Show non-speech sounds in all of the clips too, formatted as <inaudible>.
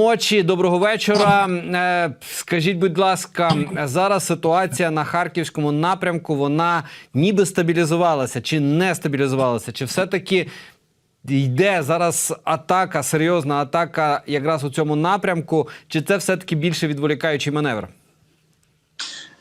ночі, доброго вечора. Е, Скажіть, будь ласка, зараз ситуація на харківському напрямку вона ніби стабілізувалася чи не стабілізувалася? Чи все-таки йде зараз атака, серйозна атака якраз у цьому напрямку? Чи це все-таки більше відволікаючий маневр?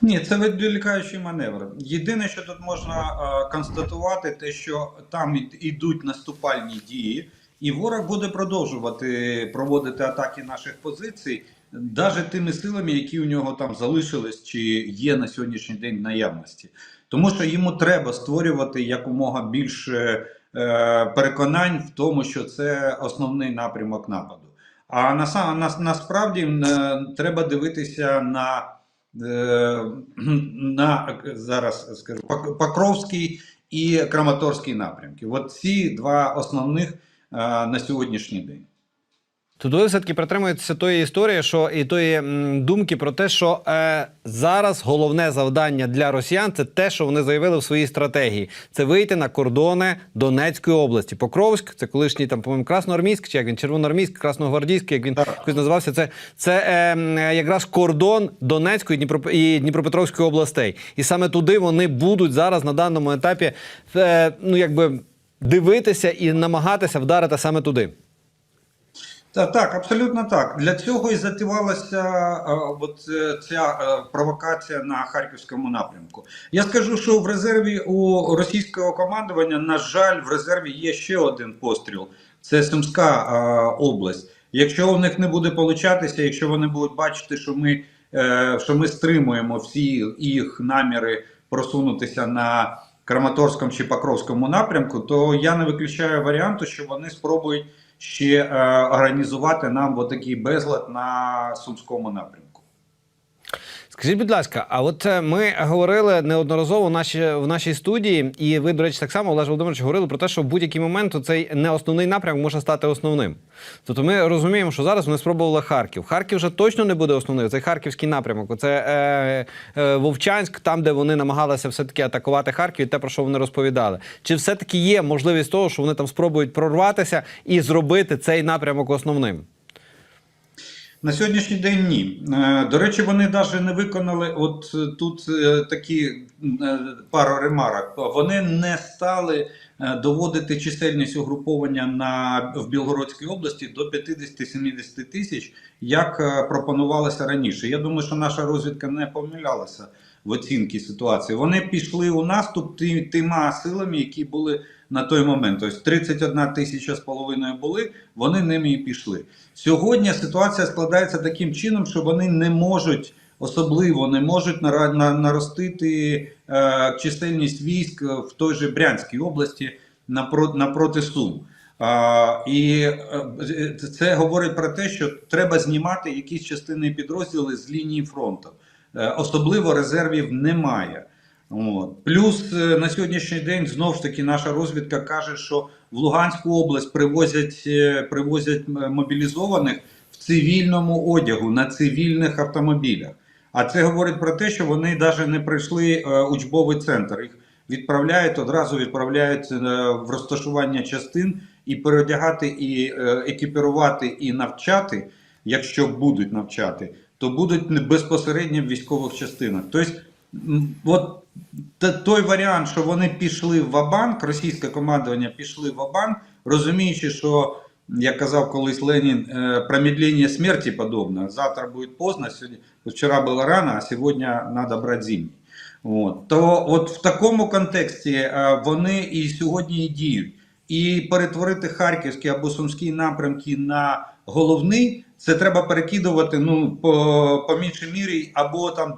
Ні, це відволікаючий маневр. Єдине, що тут можна е, констатувати, те, що там ідуть наступальні дії, і ворог буде продовжувати проводити атаки наших позицій, навіть тими силами, які у нього там залишились чи є на сьогоднішній день в наявності. Тому що йому треба створювати якомога більше е, переконань в тому, що це основний напрямок нападу. А на, на, насправді е, треба дивитися на Е, <clears throat> на зараз скажу Пок- Покровський і Краматорський напрямки. От ці два основних на сьогоднішній день. Тут ви все-таки притримуєтеся тої історії, що і тої думки про те, що е, зараз головне завдання для росіян це те, що вони заявили в своїй стратегії: це вийти на кордони Донецької області. Покровськ, це колишній там, по-моєму, Красноармійськ, чи як він Червоноармійськ, Красногвардійський, як він якось називався. Це, це е, е, якраз кордон Донецької Дніпро, і Дніпропетровської областей. І саме туди вони будуть зараз на даному етапі е, ну якби дивитися і намагатися вдарити саме туди. Так, так, абсолютно так. Для цього і затівалася е, от, е, ця е, провокація на харківському напрямку. Я скажу, що в резерві у російського командування, на жаль, в резерві є ще один постріл. Це Сумська е, область. Якщо у них не буде получатися, якщо вони будуть бачити, що ми, е, що ми стримуємо всі їх наміри просунутися на Краматорському чи Покровському напрямку, то я не виключаю варіанту, що вони спробують ще е, організувати нам отакий безлад на Сумському напрямку. Скажіть, будь ласка, а от е, ми говорили неодноразово в нашій, в нашій студії, і ви, до речі, так само, Олеж Володимирович, говорили про те, що в будь-який момент цей не основний напрямок може стати основним. Тобто ми розуміємо, що зараз вони спробували Харків. Харків вже точно не буде основним. Цей харківський напрямок. Це е, е, Вовчанськ, там, де вони намагалися все-таки атакувати Харків, і те, про що вони розповідали. Чи все-таки є можливість того, що вони там спробують прорватися і зробити цей напрямок основним? На сьогоднішній день ні. Е, До речі, вони навіть не виконали от е, тут е, такі пару ремарок. Вони не стали доводити чисельність угруповання на в Білгородській області до 50-70 тисяч, як пропонувалося раніше. Я думаю, що наша розвідка не помилялася в оцінці ситуації. Вони пішли у наступ ти- тима силами, які були на той момент. Тобто 31 тисяча з половиною були, вони ними і пішли. Сьогодні ситуація складається таким чином, що вони не можуть. Особливо не можуть наростити е, чисельність військ в той же Брянській області напро- напроти Сум. А, і е, це говорить про те, що треба знімати якісь частини підрозділи з лінії фронту. Е, особливо резервів немає. От. Плюс е, на сьогоднішній день знову ж таки наша розвідка каже, що в Луганську область привозять, е, привозять мобілізованих в цивільному одягу на цивільних автомобілях. А це говорить про те, що вони навіть не прийшли е, учбовий центр. Їх відправляють одразу відправляють в розташування частин і переодягати, і екіпірувати, і навчати, якщо будуть навчати, то будуть безпосередньо в військових частинах. Тобто, от той варіант, що вони пішли в Абанк, російське командування пішли в Абанк, розуміючи, що, як казав колись Ленін, е, промедлення смерті подобне. Завтра буде поздно, сьогодні, вчора було рано, а сьогодні треба брати зимній. От. То от в такому контексті е, вони і сьогодні і діють. І перетворити харківський або сумський напрямки на головний, це треба перекидувати ну, по, по меншій мірі або там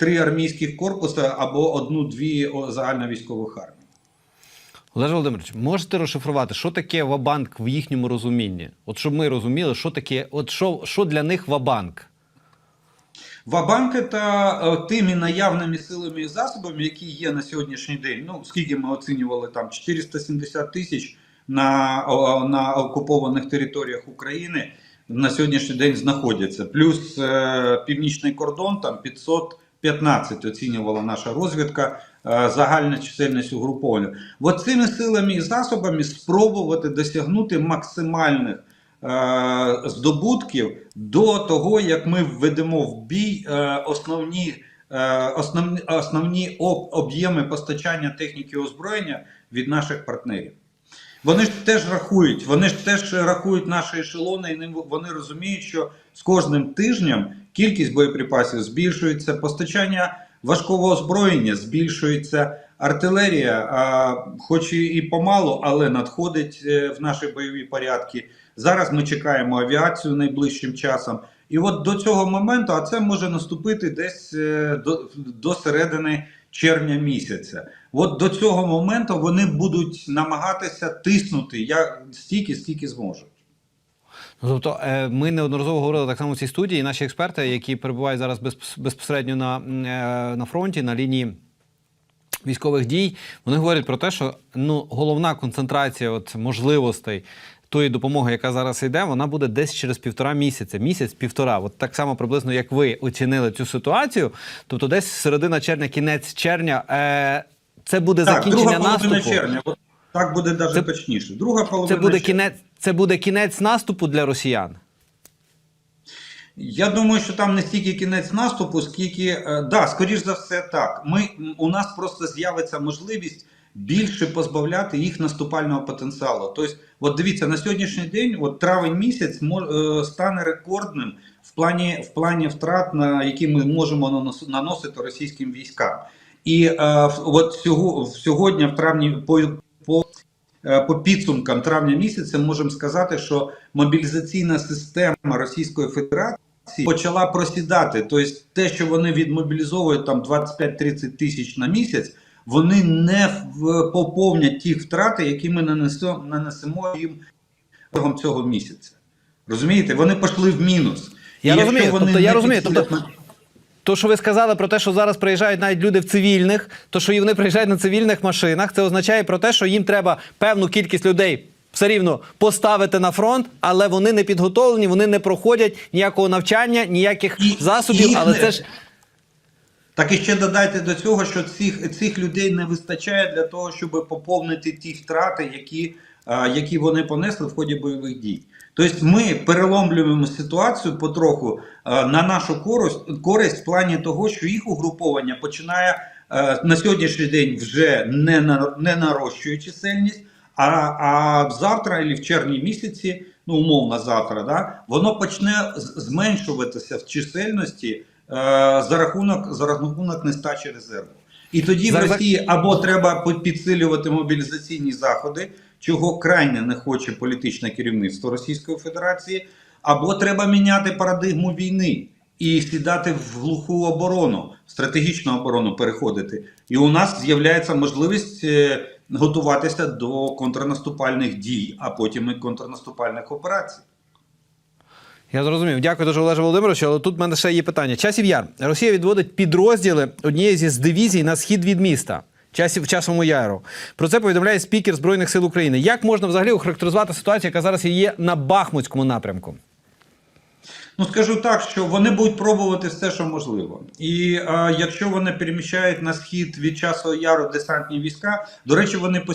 два-три армійських корпуси, або одну-дві загальновійськових армій. Олеж Володимирович, можете розшифрувати, що таке вабанк в їхньому розумінні? От щоб ми розуміли, що таке, от що, що для них вабанк? Вабанк – це е, тими наявними силами і засобами, які є на сьогоднішній день. Ну, скільки ми оцінювали там 470 тисяч на, на окупованих територіях України на сьогоднішній день знаходяться. Плюс е, північний кордон там 515 оцінювала наша розвідка. е, Загальна чисельність угруповання. От цими силами і засобами спробувати досягнути максимальних е, здобутків до того, як ми введемо в бій е, основні, основні об'єми постачання техніки озброєння від наших партнерів. Вони ж теж рахують, вони ж теж рахують наші ешелони, і вони розуміють, що з кожним тижнем кількість боєприпасів збільшується, постачання важкого озброєння збільшується, артилерія, а, хоч і, і помалу, але надходить е, в наші бойові порядки. Зараз ми чекаємо авіацію найближчим часом. І от до цього моменту, а це може наступити десь е, до, до середини червня місяця. От до цього моменту вони будуть намагатися тиснути як стільки, скільки зможуть. Ну, тобто, е, ми неодноразово говорили так само в цій студії. Наші експерти, які перебувають зараз безпосередньо на, е, на фронті, на лінії військових дій, вони говорять про те, що ну, головна концентрація от, можливостей. Тої допомоги, яка зараз йде, вона буде десь через півтора місяця. Місяць-півтора. От так само приблизно, як ви оцінили цю ситуацію. Тобто, десь середина червня, кінець червня, е, це буде Так, закінчення друга наступу. червня. От так буде навіть Це- точніше. Друга половина Це буде червня. кінець, це буде кінець наступу для росіян. Я думаю, що там не стільки кінець наступу, скільки е, да, скоріш за все, так. Ми у нас просто з'явиться можливість більше позбавляти їх наступального потенціалу. Тобто, от дивіться, на сьогоднішній день, от травень місяць е, стане рекордним в плані в плані втрат, на які ми можемо наносити російським військам. І е, от сьогодні, в травні, по, по Е, по підсумкам травня місяця можемо сказати, що мобілізаційна система Російської Федерації почала просідати. Тобто, те, що вони відмобілізовують там 25-30 тисяч на місяць, вони не поповнять ті втрати, які ми нанесемо, нанесемо їм протягом цього місяця. Розумієте, вони пішли в мінус. Я І розумію, вони тобто я розумію, тобто- То, що ви сказали про те, що зараз приїжджають навіть люди в цивільних, то що і вони приїжджають на цивільних машинах, це означає про те, що їм треба певну кількість людей все рівно поставити на фронт, але вони не підготовлені, вони не проходять ніякого навчання, ніяких І- засобів. але це ж Так і ще додайте до цього, що цих, цих людей не вистачає для того, щоб поповнити ті втрати, які, які вони понесли в ході бойових дій. Тобто ми переломлюємо ситуацію потроху на нашу користь, користь в плані того, що їх угруповання починає на сьогоднішній день вже не, на, не нарощує чисельність, а, а завтра або в червні місяці, ну умовно завтра, да, воно почне зменшуватися в чисельності е, за рахунок за рахунок нестачі резерву. І тоді Зараз- в Росії або треба підсилювати мобілізаційні заходи, чого крайне не хоче політичне керівництво Російської Федерації, або треба міняти парадигму війни і сідати в глуху оборону, стратегічну оборону переходити. І у нас з'являється можливість е, готуватися до контрнаступальних дій, а потім і контрнаступальних операцій. Я зрозумів. Дякую дуже, Олеже Володимировичу. Але тут в мене ще є питання. Часів яр. Росія відводить підрозділи однієї зі дивізій на схід від міста. Часів часовому яру. Про це повідомляє спікер Збройних сил України. Як можна взагалі охарактеризувати ситуацію, яка зараз є на Бахмутському напрямку? Ну, скажу так, що вони будуть пробувати все, що можливо. І е, якщо вони переміщають на схід від часу яру десантні війська, до речі, вони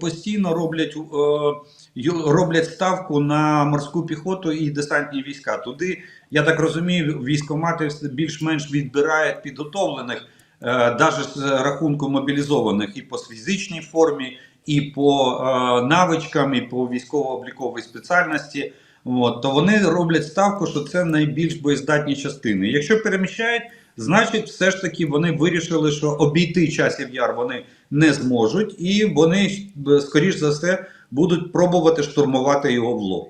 постійно роблять, е, роблять ставку на морську піхоту і десантні війська. Туди, я так розумію, військомати більш-менш відбирають підготовлених, навіть з рахунку мобілізованих і по фізичній формі, і по е, навичкам, і по військово-обліковій спеціальності. От, то вони роблять ставку, що це найбільш боєздатні частини. Якщо переміщають, значить, все ж таки вони вирішили, що обійти часів яр вони не зможуть, і вони, е, скоріш за все, будуть пробувати штурмувати його в лоб.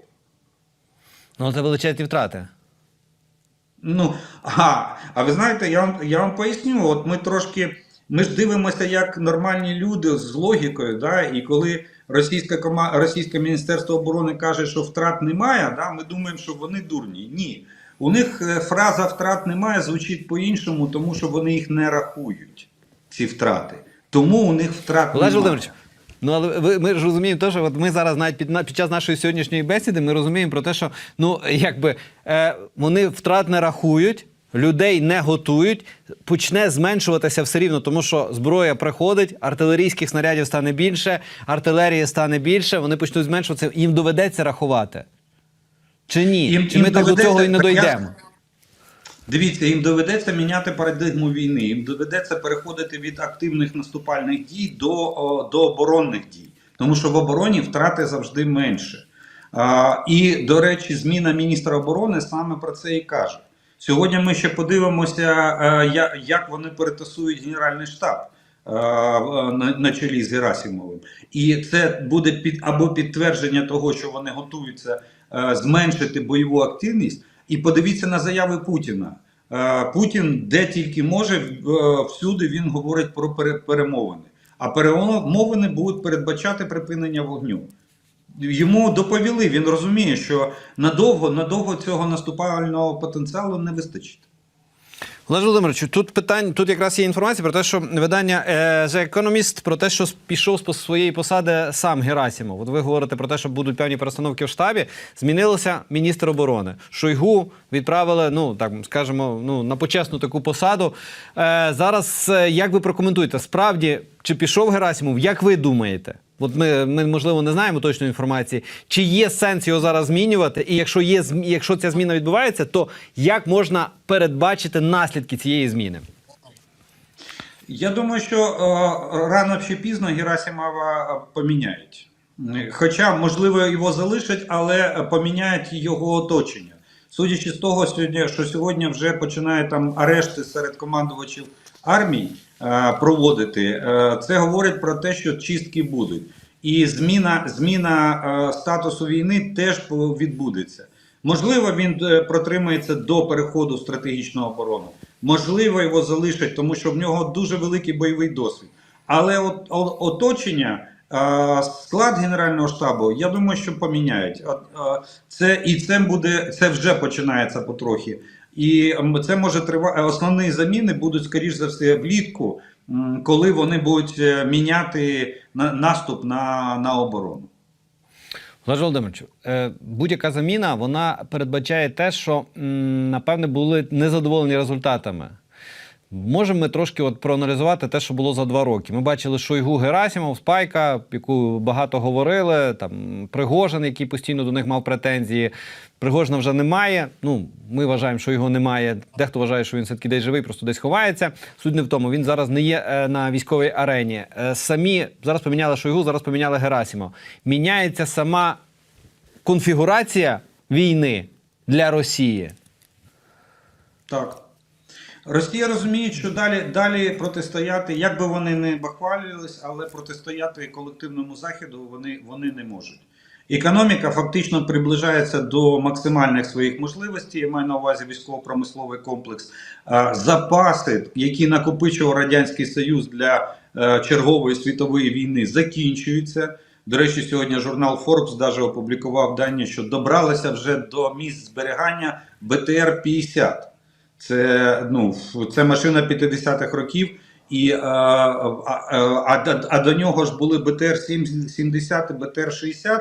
Ну, це величезні втрати. Ну, а, а ви знаєте, я вам, я вам поясню, от ми трошки. Ми ж дивимося як нормальні люди з логікою, да, і коли російська кома... російське міністерство оборони каже, що втрат немає, да, ми думаємо, що вони дурні. Ні. У них е, фраза втрат немає звучить по-іншому, тому що вони їх не рахують, ці втрати. Тому у них втрат Олеж немає. Володимирович, ну але ви ми ж розуміємо, те, що от ми зараз навіть під, під час нашої сьогоднішньої бесіди ми розуміємо про те, що ну якби е, вони втрат не рахують. Людей не готують, почне зменшуватися все рівно, тому що зброя приходить, артилерійських снарядів стане більше, артилерії стане більше, вони почнуть зменшуватися, їм доведеться рахувати. Чи ні? Їм- Чи їм ми так до цього і не дійдемо? Дивіться, їм доведеться міняти парадигму війни. Їм доведеться переходити від активних наступальних дій до, до оборонних дій, тому що в обороні втрати завжди менше. І, до речі, зміна міністра оборони саме про це і каже. Сьогодні ми ще подивимося, е, як вони перетасують Генеральний штаб е, на, на чолі з Герасимовим. І це буде під або підтвердження того, що вони готуються е, зменшити бойову активність. І подивіться на заяви Путіна. Е, Путін, де тільки може, е, всюди він говорить про пере- перемовини. А перемовини будуть передбачати припинення вогню. Йому доповіли, він розуміє, що надовго, надовго цього наступального потенціалу не вистачить. Олеж Володимирович, тут питань, тут якраз є інформація про те, що видання е, The Economist про те, що пішов з своєї посади сам Герасимов. От ви говорите про те, що будуть певні перестановки в штабі. Змінилося міністр оборони. Шойгу відправили, ну так скажемо, ну на почесну таку посаду. Е, зараз е, як ви прокоментуєте, справді чи пішов Герасимов? Як ви думаєте? От ми, ми можливо не знаємо точної інформації, чи є сенс його зараз змінювати, і якщо є якщо ця зміна відбувається, то як можна передбачити наслідки цієї зміни? Я думаю, що е, рано чи пізно Герасимова поміняють. Хоча, можливо, його залишать, але поміняють його оточення. Судячи з того, сьогодні, що сьогодні вже починають там арешти серед командувачів армій е, проводити, е, це говорить про те, що чистки будуть. І зміна, зміна е, статусу війни теж відбудеться. Можливо, він протримається до переходу в стратегічну оборону. Можливо, його залишать, тому що в нього дуже великий бойовий досвід. Але от, оточення, склад Генерального штабу, я думаю, що поміняють. Це, і це буде, це вже починається потрохи. І це може тривати. Основні заміни будуть, скоріш за все, влітку, коли вони будуть е, міняти на, наступ на, на оборону. Олеж Володимировичу, е, будь-яка заміна вона передбачає те, що напевне були незадоволені результатами. Можемо ми трошки от проаналізувати те, що було за два роки. Ми бачили Шойгу Герасимов, Спайка, яку багато говорили, там Пригожин, який постійно до них мав претензії. Пригожина вже немає. Ну, ми вважаємо, що його немає. Дехто вважає, що він все-таки десь живий, просто десь ховається. Суть не в тому. Він зараз не є е, на військовій арені. Е, самі зараз поміняли Шойгу, зараз поміняли Герасимов. Міняється сама конфігурація війни для Росії. Так. Росія розуміє, що далі, далі протистояти, як би вони не бахвалювались, але протистояти колективному заходу вони, вони не можуть. Економіка фактично приближається до максимальних своїх можливостей. Я маю на увазі військово-промисловий комплекс. Запаси, які накопичував Радянський Союз для е, чергової світової війни, закінчуються. До речі, сьогодні журнал Forbes даже опублікував дані, що добралися вже до місць зберігання БТР-50. Це, ну, це машина 50-х років, і, а, а, а, а, а до нього ж були БТР-70 і БТР-60,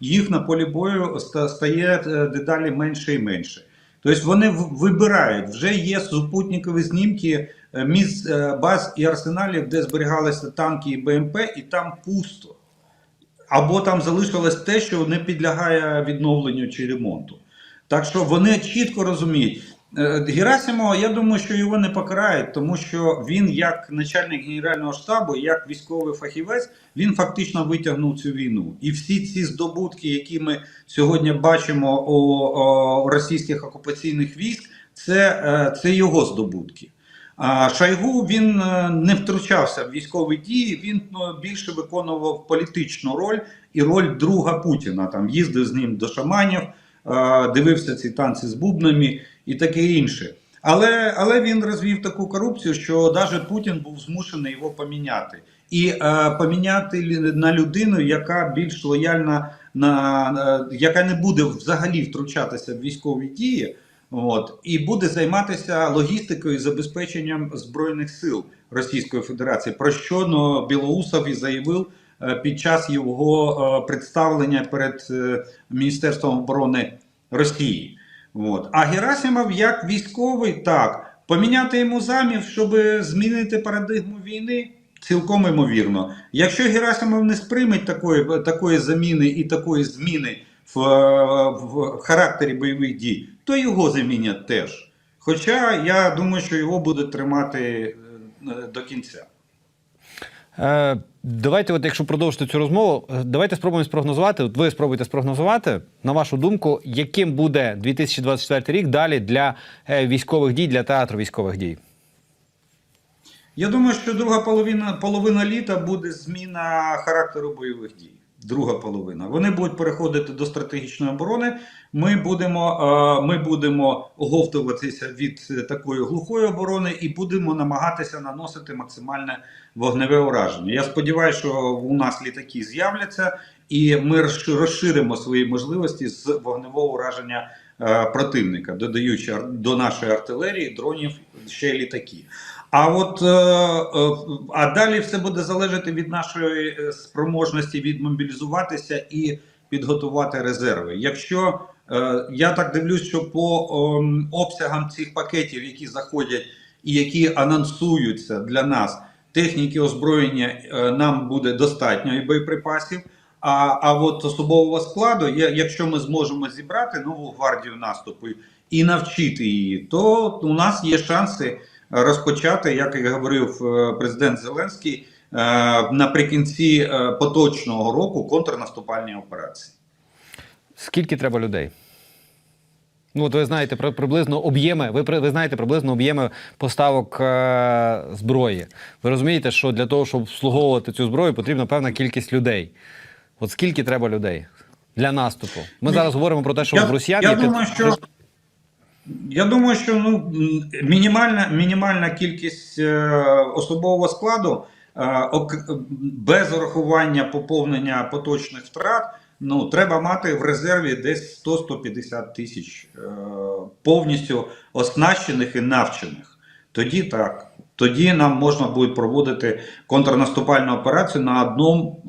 їх на полі бою стає е, дедалі менше і менше. Тобто вони вибирають, вже є супутникові знімки е, місць е, баз і арсеналів, де зберігалися танки і БМП, і там пусто. Або там залишилось те, що не підлягає відновленню чи ремонту. Так що вони чітко розуміють. Е, Герасимова, я думаю, що його не покарають, тому що він, як начальник генерального штабу, як військовий фахівець, він фактично витягнув цю війну. І всі ці здобутки, які ми сьогодні бачимо у, у російських окупаційних військ, це, е, це його здобутки. А Шойгу він е, не втручався в військові дії, він більше виконував політичну роль і роль друга Путіна. Там їздив з ним до шаманів, дивився ці танці з бубнами і таке інше. Але, але він розвів таку корупцію, що навіть Путін був змушений його поміняти. І е, поміняти на людину, яка більш лояльна, на, на яка не буде взагалі втручатися в військові дії. От, і буде займатися логістикою і забезпеченням збройних сил Російської Федерації, про що ну, Білоусов і заявив е, під час його е, представлення перед е, Міністерством оборони Росії. От. А Герасимов як військовий, так, поміняти йому замів, щоб змінити парадигму війни, цілком ймовірно. Якщо Герасимов не сприйме такої, такої заміни і такої зміни в, е, в характері бойових дій, то його замінять теж. Хоча я думаю, що його будуть тримати е, до кінця. Е, давайте, от якщо продовжити цю розмову, е, давайте спробуємо спрогнозувати. От ви спробуйте спрогнозувати, на вашу думку, яким буде 2024 рік далі для е, військових дій, для театру військових дій. Я думаю, що друга половина, половина літа буде зміна характеру бойових дій. Друга половина. Вони будуть переходити до стратегічної оборони. Ми будемо, е, ми будемо оговтуватися від такої глухої оборони і будемо намагатися наносити максимальне вогневе ураження. Я сподіваюся, що у нас літаки з'являться, і ми розширимо свої можливості з вогневого ураження е, противника, додаючи до нашої артилерії дронів ще літаки. А от е, е, а далі все буде залежати від нашої е, спроможності відмобілізуватися і підготувати резерви. Якщо я так дивлюсь, що по обсягам цих пакетів, які заходять і які анонсуються для нас, техніки озброєння нам буде достатньо і боєприпасів. А, а от особового складу, якщо ми зможемо зібрати нову гвардію наступу і навчити її, то у нас є шанси розпочати, як і говорив е, президент Зеленський, е, наприкінці е, поточного року контрнаступальні операції. Скільки треба людей? Ну, от ви знаєте при- приблизно об'єми. Ви, ви знаєте приблизно об'єми поставок е, зброї. Ви розумієте, що для того, щоб обслуговувати цю зброю, потрібна певна кількість людей. От скільки треба людей для наступу? Ми Ні. зараз говоримо про те, що Я- в росіян я думаю, що- Я думаю, що ну, мінімальна, мінімальна кількість е, особового складу е, без урахування поповнення поточних втрат. Ну, треба мати в резерві десь 100-150 тисяч е, повністю оснащених і навчених. Тоді так. Тоді нам можна буде проводити контрнаступальну операцію на одному,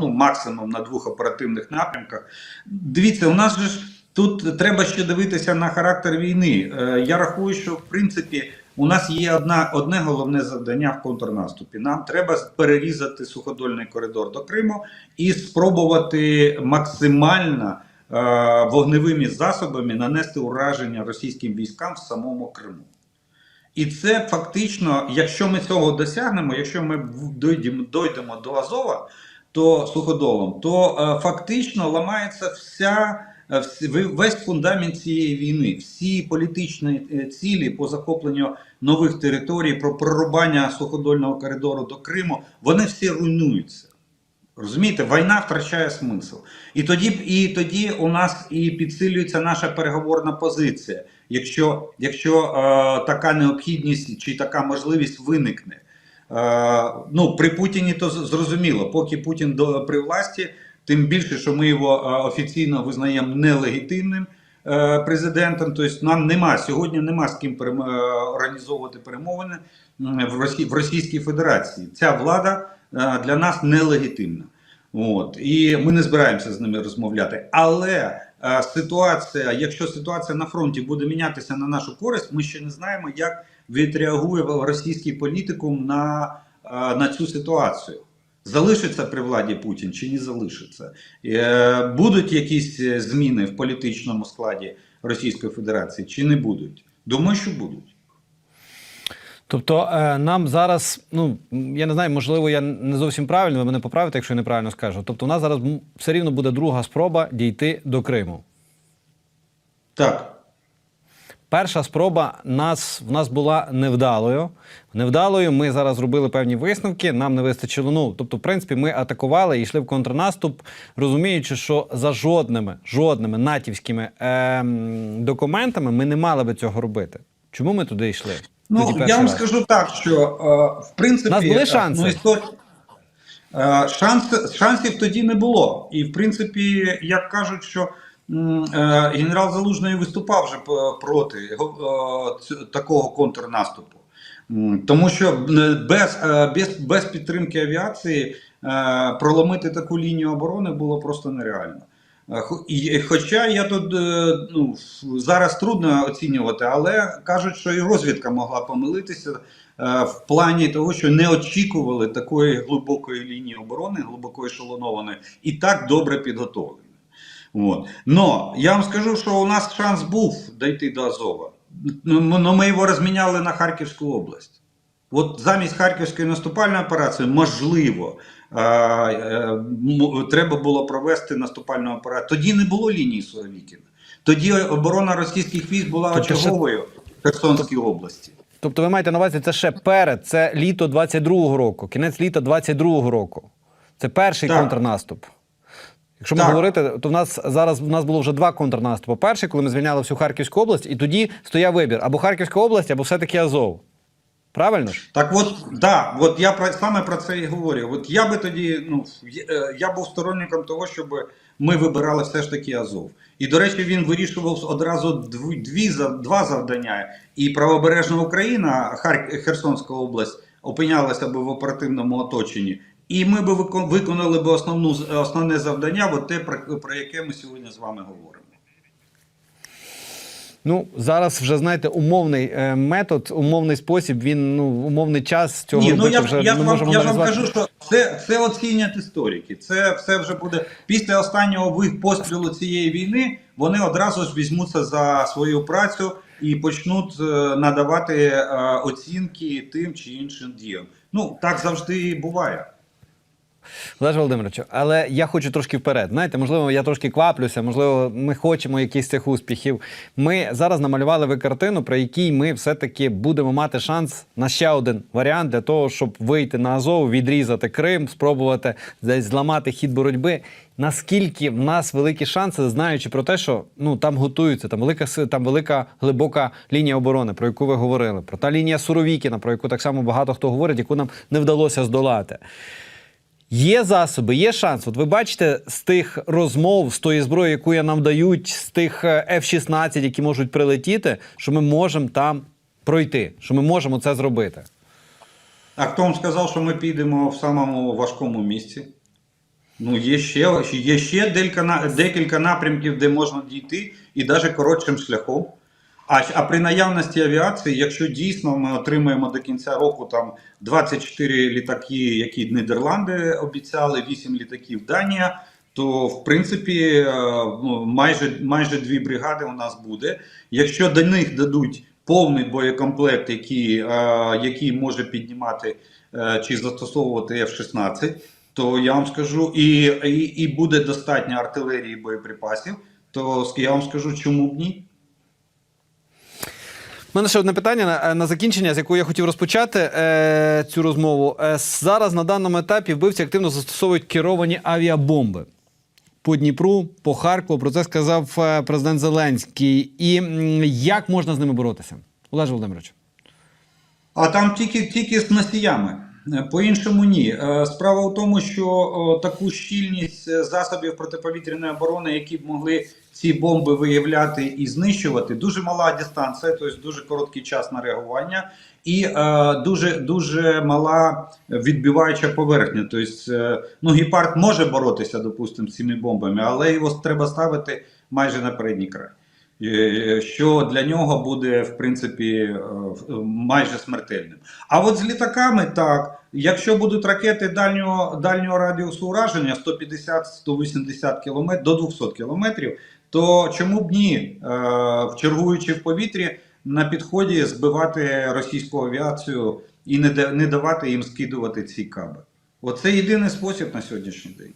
ну максимум на двох оперативних напрямках. Дивіться, у нас же ж тут треба ще дивитися на характер війни. Е, я рахую, що в принципі у нас є одна, одне головне завдання в контрнаступі. Нам треба перерізати суходольний коридор до Криму і спробувати максимально е, вогневими засобами нанести ураження російським військам в самому Криму. І це фактично, якщо ми цього досягнемо, якщо ми дойдемо, дойдемо до Азова, то суходолом, то е, фактично ламається вся весь фундамент цієї війни, всі політичні е, цілі по захопленню нових територій, про прорубання суходольного коридору до Криму, вони всі руйнуються. Розумієте, війна втрачає смисл. І тоді, і тоді у нас і підсилюється наша переговорна позиція, якщо, якщо е, така необхідність чи така можливість виникне. Е, ну, при Путіні то зрозуміло, поки Путін до, при власті, тим більше, що ми його е, офіційно визнаємо нелегітимним е, президентом. Тобто нам нема сьогодні нема з ким е, організовувати перемовини в, Росі, в Російській Федерації. Ця влада для нас нелегітимна. От і ми не збираємося з ними розмовляти. Але е, ситуація, якщо ситуація на фронті буде мінятися на нашу користь, ми ще не знаємо, як відреагує російський політикум на, е, на цю ситуацію. Залишиться при владі Путін чи не залишиться? Е, Будуть якісь е, зміни в політичному складі Російської Федерації чи не будуть? Думаю, що будуть. Тобто е, нам зараз, ну я не знаю, можливо, я не зовсім правильно, ви мене поправите, якщо я неправильно скажу. Тобто, у нас зараз все рівно буде друга спроба дійти до Криму. Так. Перша спроба нас в нас була невдалою. Невдалою ми зараз зробили певні висновки. Нам не вистачило. Ну тобто, в принципі, ми атакували і йшли в контрнаступ, розуміючи, що за жодними жодними натівськими ем, документами ми не мали би цього робити. Чому ми туди йшли? Ну, Тоді я вам раз. скажу так, що е, в принципі нас були е, шанси? Ну, істор... е, шанс, шансів тоді не було. І в принципі, як кажуть, що е, генерал Залужний виступав вже проти е, такого контрнаступу. Тому що е, без, е, без, без підтримки авіації е, проломити таку лінію оборони було просто нереально. Е, Хоча я тут е, ну, зараз трудно оцінювати, але кажуть, що і розвідка могла помилитися е, в плані того, що не очікували такої глибокої лінії оборони, глибоко ешелонованої і так добре підготовленої. От. Но я вам скажу, що у нас шанс був дійти до Азова. Но ми його розміняли на Харківську область. От замість Харківської наступальної операції, можливо, треба було провести наступальну операцію. Тоді не було лінії Суровікіна. Тоді оборона російських військ була Тобто очаговою в Херсонській області. Тобто ви маєте на увазі, це ще перед, це літо 22-го року, кінець літа 22-го року. Це перший Так. контрнаступ. Якщо ми говорити, то в нас зараз в нас було вже два контрнаступи. Перший, коли ми звільняли всю Харківську область, і тоді стояв вибір або Харківська область, або все-таки Азов. Правильно ж? Так от, да, от я про, саме про це і говорю. От я би тоді, ну, я, е, був сторонником того, щоб ми вибирали все ж таки Азов. І, до речі, він вирішував одразу дві, дві, два завдання. І правобережна Україна, Харк... Херсонська область, опинялася б в оперативному оточенні. І ми б виконали б основну, основне завдання, от те, про, про яке ми сьогодні з вами говоримо. Ну зараз вже знаєте, умовний е, метод, умовний спосіб. Він ну умовний час цього Ні, ну я, вже я, не можемо я вам кажу, що це, це оцінять історики. Це все вже буде після останнього пострілу цієї війни. Вони одразу ж візьмуться за свою працю і почнуть е, надавати е, оцінки тим чи іншим діям. Ну так завжди буває. Олеж Володимирович, але я хочу трошки вперед. Знаєте, можливо, я трошки кваплюся, можливо, ми хочемо якихось цих успіхів. Ми зараз намалювали ви картину, при якій ми все-таки будемо мати шанс на ще один варіант для того, щоб вийти на Азов, відрізати Крим, спробувати десь зламати хід боротьби. Наскільки в нас великі шанси, знаючи про те, що ну там готуються, там велика там велика глибока лінія оборони, про яку ви говорили, про та лінія Суровікіна, про яку так само багато хто говорить, яку нам не вдалося здолати. Є засоби, є шанс. От ви бачите з тих розмов, з тої зброї, яку нам дають, з тих е, F-16, які можуть прилетіти, що ми можемо там пройти, що ми можемо це зробити. А хто вам сказав, що ми підемо в самому важкому місці? Ну, є ще, є ще декілька напрямків, де можна дійти, і навіть коротшим шляхом. А, а при наявності авіації, якщо дійсно ми отримаємо до кінця року там 24 літаки, які Нідерланди обіцяли, 8 літаків Данія, то в принципі е, ну, майже, майже дві бригади у нас буде. Якщо до них дадуть повний боєкомплект, який, е, який може піднімати е, чи застосовувати F-16, то я вам скажу, і, і, і буде достатньо артилерії боєприпасів, то я вам скажу, чому б ні? Мене ще одне питання на, на закінчення, з якого я хотів розпочати е, цю розмову. Е, зараз на даному етапі вбивці активно застосовують керовані авіабомби. По Дніпру, по Харкову, про це сказав е, президент Зеленський. І як можна з ними боротися? Олеж Володимирович. А там тільки, тільки з носіями. Е, По-іншому ні. Е, Справа в тому, що таку щільність е, засобів протиповітряної оборони, які б могли ці бомби виявляти і знищувати, дуже мала дистанція, тобто дуже короткий час на реагування, і е, дуже дуже мала відбиваюча поверхня. Тобто, е, ну, гепард може боротися, допустимо, з цими бомбами, але його треба ставити майже на передній край. Е, що для нього буде в принципі е, майже смертельним. А от з літаками так, якщо будуть ракети дальнього, дальнього радіусу ураження 150-180 км до 200 км, то чому б ні, е, чергуючи в повітрі, на підході збивати російську авіацію і не, да- не давати їм скидувати ці каби. Оце єдиний спосіб на сьогоднішній день.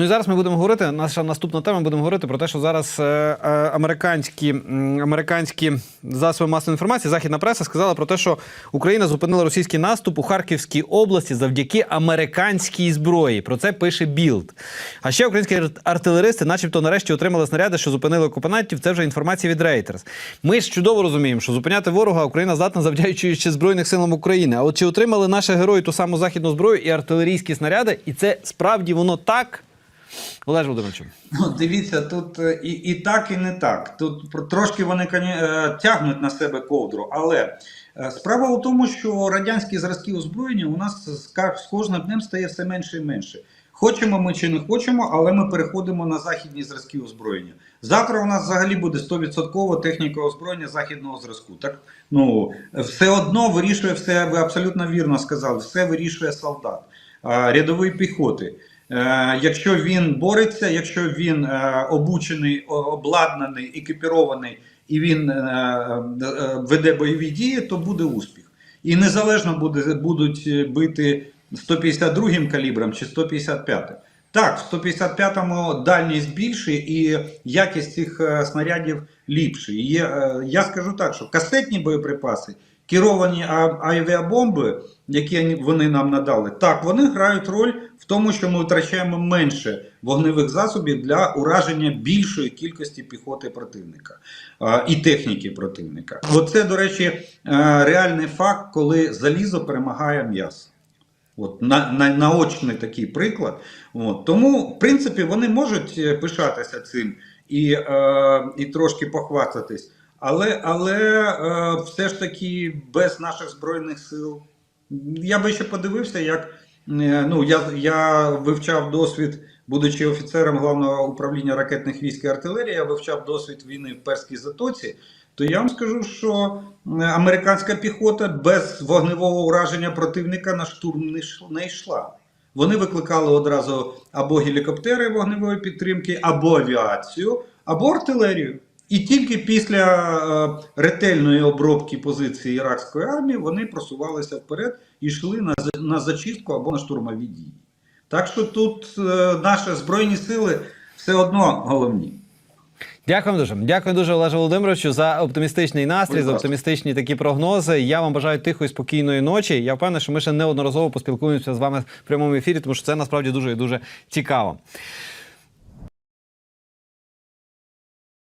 Ну і зараз ми будемо говорити. Наша наступна тема будемо говорити про те, що зараз е, е, американські, американські засоби масової інформації, західна преса сказала про те, що Україна зупинила російський наступ у Харківській області завдяки американській зброї. Про це пише Білд. А ще українські артилеристи, начебто, нарешті отримали снаряди, що зупинили окупантів. Це вже інформація від Reuters. Ми ж чудово розуміємо, що зупиняти ворога Україна здатна завдячуючи Збройних силам України. А от чи отримали наші герої ту саму західну зброю і артилерійські снаряди? І це справді воно так? Олеж Володимирович. Ну, дивіться, тут е, і, і так, і не так. Тут трошки вони е, тягнуть на себе ковдру. Але е, справа у тому, що радянські зразки озброєння у нас з кожним днем стає все менше і менше. Хочемо ми чи не хочемо, але ми переходимо на західні зразки озброєння. Завтра у нас взагалі буде 100% техніка озброєння західного зразку. Так ну все одно вирішує все. Ви абсолютно вірно сказали. Все вирішує солдат, рядової піхоти. Е, якщо він бореться, якщо він е, обучений, обладнаний, екіпірований і він е, веде бойові дії, то буде успіх. І незалежно буде, будуть бити 152 калібром чи 155. Так, в 155-му дальність більше і якість цих снарядів ліпше. Є, я скажу так, що касетні боєприпаси, керовані авіабомби, які вони нам надали, так, вони грають роль в тому, що ми втрачаємо менше вогневих засобів для ураження більшої кількості піхоти противника і техніки противника. Оце, до речі, е, реальний факт, коли залізо перемагає м'ясо. От, на, на, наочний такий приклад. От, тому, в принципі, вони можуть е, пишатися цим і, е, і трошки похвастатись. Але, але е, все ж таки без наших Збройних сил. Я би ще подивився, як е, ну, я, я вивчав досвід, будучи офіцером головного управління ракетних військ і артилерії, я вивчав досвід війни в Перській затоці. То я вам скажу, що е, американська піхота без вогневого ураження противника на штурм не йш- не йшла. Вони викликали одразу або гелікоптери вогневої підтримки, або авіацію, або артилерію. І тільки після е, ретельної обробки позиції іракської армії вони просувалися вперед і йшли на, на зачистку або на штурмові дії. Так що тут е, наші збройні сили все одно головні. Дякую дуже. Дякую дуже, Олеже Володимировичу, за оптимістичний настрій, Будь за оптимістичні такі прогнози. Я вам бажаю тихої, спокійної ночі. Я впевнений, що ми ще неодноразово поспілкуємося з вами в прямому ефірі, тому що це насправді дуже і дуже цікаво.